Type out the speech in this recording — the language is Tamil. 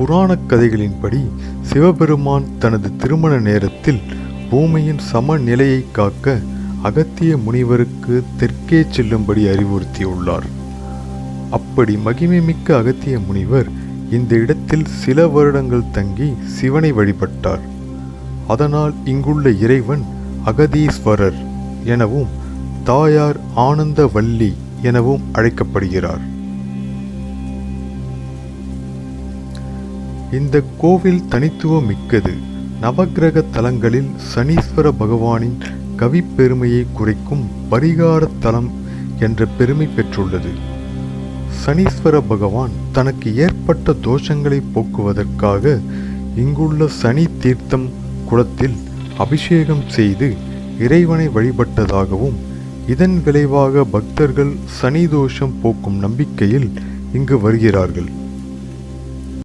புராணக் கதைகளின்படி சிவபெருமான் தனது திருமண நேரத்தில் பூமியின் சமநிலையை காக்க அகத்திய முனிவருக்கு தெற்கே செல்லும்படி அறிவுறுத்தியுள்ளார். அப்படி மகிமைமிக்க அகத்திய முனிவர் இந்த இடத்தில் சில வருடங்கள் தங்கி சிவனை வழிபட்டார். அதனால் இங்குள்ள இறைவன் அகதீஸ்வரர் எனவும் தாயார் ஆனந்தவல்லி எனவும் அழைக்கப்படுகிறார். இந்த கோவில் தனித்துவம் மிக்கது நவக்கிரக தலங்களில் சனீஸ்வர பகவானின் கவிப்பெருமையை குறைக்கும் பரிகார தலம் என்ற பெருமை பெற்றுள்ளது. சனீஸ்வர பகவான் தனக்கு ஏற்பட்ட தோஷங்களை போக்குவதற்காக இங்குள்ள சனி தீர்த்தம் குளத்தில் அபிஷேகம் செய்து இறைவனை வழிபட்டதாகவும் இதன் விளைவாக பக்தர்கள் சனி தோஷம் போக்கும் நம்பிக்கையில் இங்கு வருகிறார்கள்.